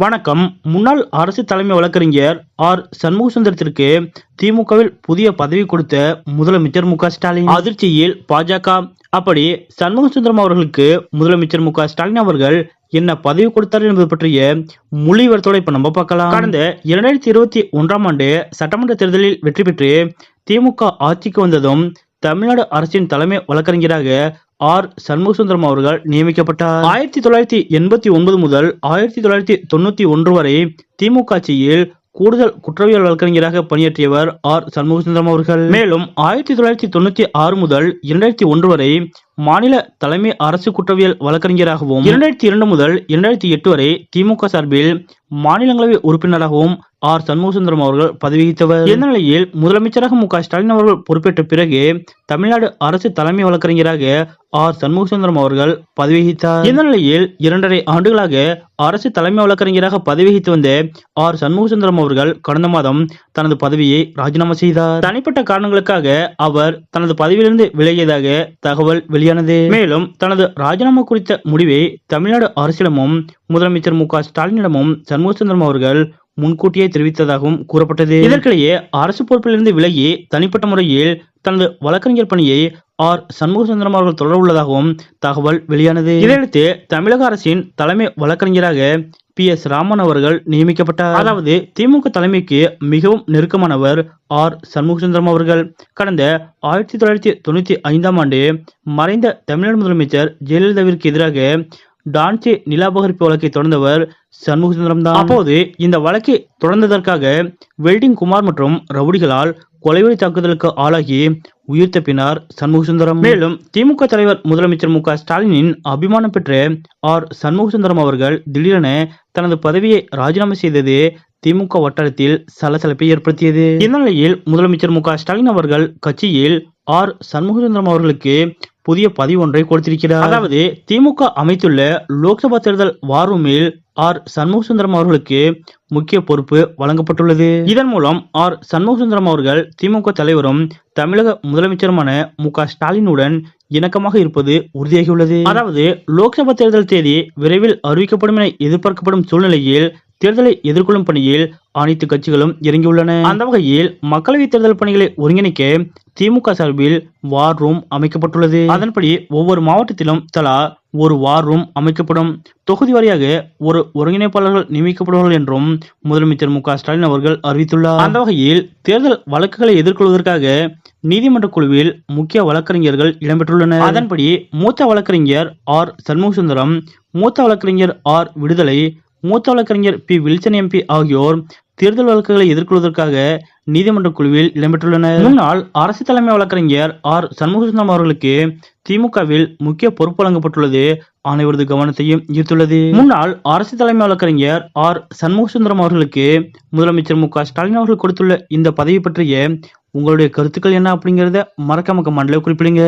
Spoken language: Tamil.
வணக்கம். முன்னாள் அரசு தலைமை வழக்கறிஞர் ஆர். சண்முகசுந்தரத்திற்கு திமுகவில் புதிய பதவி கொடுத்த முதலமைச்சர் மு க ஸ்டாலின். அதிர்ச்சியில் பாஜக. அப்படி சண்முகசுந்தரம் அவர்களுக்கு முதலமைச்சர் மு ஸ்டாலின் அவர்கள் என்ன பதவி கொடுத்தார் என்பது பற்றிய முழு விவரத்தோட இப்ப நம்ம பார்க்கலாம். கடந்த இரண்டாயிரத்தி இருபத்தி ஒன்றாம் ஆண்டு சட்டமன்ற தேர்தலில் வெற்றி பெற்று திமுக ஆட்சிக்கு வந்ததும் தமிழ்நாடு அரசின் தலைமை வழக்கறிஞராக ஆர். சண்முகசுந்தரம் அவர்கள் நியமிக்கப்பட்டார். ஆயிரத்தி தொள்ளாயிரத்தி எண்பத்தி ஒன்பது முதல் ஆயிரத்தி தொள்ளாயிரத்தி தொண்ணூத்தி ஒன்று வரை திமுக ஆட்சியில் கூடுதல் குற்றவியல் வழக்கறிஞராக பணியாற்றியவர் ஆர். சண்முகசுந்தரம் அவர்கள். மேலும் ஆயிரத்தி தொள்ளாயிரத்தி தொண்ணூத்தி ஆறு முதல் இரண்டாயிரத்தி ஒன்று வரை மாநில தலைமை அரசு குற்றவியல் வழக்கறிஞராகவும் இரண்டாயிரத்தி இரண்டு முதல் இரண்டாயிரத்தி எட்டு வரை திமுக சார்பில் மாநிலங்களவை உறுப்பினராகவும் ஆர் சண்முகசுந்தரம் அவர்கள் பதவி வகித்தவர் இந்த நிலையில் முதலமைச்சராக மு ஸ்டாலின் அவர்கள் பொறுப்பேற்ற பிறகு தமிழ்நாடு அரசு தலைமை வழக்கறிஞராக ஆர் சண்முகசுந்தரம் அவர்கள் பதவி வகித்தார் இந்த நிலையில் இரண்டரை ஆண்டுகளாக அரசு தலைமை வழக்கறிஞராக பதவி வகித்து வந்த ஆர் சண்முகசுந்தரம் அவர்கள் கடந்த மாதம் தனது பதவியை ராஜினாமா செய்தார். தனிப்பட்ட காரணங்களுக்காக அவர் தனது பதவியிலிருந்து விலகியதாக தகவல் வெளியானது மேலும் தனது ராஜினாமா குறித்த முடிவை தமிழ்நாடு அரசிடமும் முதலமைச்சர் மு க ஸ்டாலினிடமும் சண்முகசுந்தரம் அவர்கள் முன்கூட்டியே தெரிவித்ததாகவும் கூறப்பட்டது. இதற்கிடையே அரசு பொறுப்பிலிருந்து விலகி தனிப்பட்ட முறையில் தனது வழக்கறிஞர் பணியை ஆர். சண்முகசுந்தரம் அவர்கள் தொடர உள்ளதாகவும் தகவல் வெளியானது. இதையடுத்து தமிழக அரசின் தலைமை வழக்கறிஞராக பி எஸ் ராமன் அவர்கள் நியமிக்கப்பட்டார். அதாவது திமுக தலைமைக்கு மிகவும் நெருக்கமானவர் ஆர். சண்முகசுந்தரம் அவர்கள். கடந்த ஆயிரத்தி தொள்ளாயிரத்தி தொண்ணூத்தி ஐந்தாம் ஆண்டு மறைந்த தமிழ்நாடு முதலமைச்சர் ஜெயலலிதாவிற்கு எதிராக டான்சி நிலாபகரிப்பு வழக்கை தொடர்ந்தவர் சண்முகசுந்தரம் தான். அப்போது இந்த வழக்கை தொடர்ந்ததற்காக வெல்டிங் குமார் மற்றும் ரவுடிகளால் கொலைவெறி தாக்குதலுக்கு ஆளாகி உயிர் தப்பினார் சண்முகசுந்தரம் மேலும் திமுக தலைவர் முதலமைச்சர் மு க ஸ்டாலினின் அபிமானம் பெற்ற ஆர். சண்முகசுந்தரம் அவர்கள் திடீரென தனது பதவியை ராஜினாமா செய்தது திமுக வட்டாரத்தில் சலசலப்பை ஏற்படுத்தியது. இந்த நிலையில் முதலமைச்சர் மு க ஸ்டாலின் அவர்கள் கட்சியில் ஆர். சண்முகசுந்தரம் அவர்களுக்கு புதிய பதவி ஒன்றை கொடுத்திருக்கிறார். அதாவது திமுக அமைத்துள்ள லோக்சபா தேர்தல் வார் ரூமில் ஆர். சண்முகசுந்தரம் அவர்களுக்கு முக்கிய பொறுப்பு வழங்கப்பட்டுள்ளது. இதன் மூலம் ஆர். சண்முகசுந்தரம் அவர்கள் திமுக தலைவரும் தமிழக முதலமைச்சருமான மு. க. ஸ்டாலினுடன் இணக்கமாக இருப்பது உறுதியாகியுள்ளது. அதாவது லோக்சபா தேர்தல் தேதி விரைவில் அறிவிக்கப்படும் என எதிர்பார்க்கப்படும் சூழ்நிலையில் தேர்தலை எதிர்கொள்ளும் பணியில் அனைத்து கட்சிகளும் இறங்கியுள்ளன. அந்த வகையில் மக்களவை தேர்தல் பணிகளை ஒருங்கிணைக்க திமுக சார்பில் வார் ரூம் அமைக்கப்பட்டுள்ளது. அதன்படி ஒவ்வொரு மாவட்டத்திலும் தலா ஒரு வார் ரூம் அமைக்கப்படும். தொகுதி வாரியாக ஒரு ஒருங்கிணைப்பாளர்கள் நியமிக்கப்படுவார்கள் என்றும் முதலமைச்சர் மு ஸ்டாலின் அவர்கள் அறிவித்துள்ளார். அந்த வகையில் தேர்தல் வழக்குகளை எதிர்கொள்வதற்காக நீதிமன்ற குழுவில் முக்கிய வழக்கறிஞர்கள் இடம்பெற்றுள்ளனர். அதன்படி மூத்த வழக்கறிஞர் ஆர் சண்முகசுந்தரம் மூத்த வழக்கறிஞர் ஆர் விடுதலை மூத்த வழக்கறிஞர் பி. வில்சன் எம்பி ஆகியோர் தேர்தல் வழக்குகளை எதிர்கொள்வதற்காக நீதிமன்ற குழுவில் இடம்பெற்றுள்ளனர். முன்னாள் அரசு தலைமை வழக்கறிஞர் ஆர். சண்முகசுந்தரம் அவர்களுக்கு திமுகவில் முக்கிய பொறுப்பு வழங்கப்பட்டுள்ளது. அனைவரது கவனத்தையும் ஈர்த்துள்ளது. முன்னாள் அரசு தலைமை வழக்கறிஞர் ஆர். சண்முகசுந்தரம் அவர்களுக்கு முதலமைச்சர் மு. க. ஸ்டாலின் அவர்கள் கொடுத்துள்ள இந்த பதவி பற்றிய உங்களுடைய கருத்துக்கள் என்ன அப்படிங்கறத மறக்காம கமெண்ட்ல குறிப்பிடுங்க.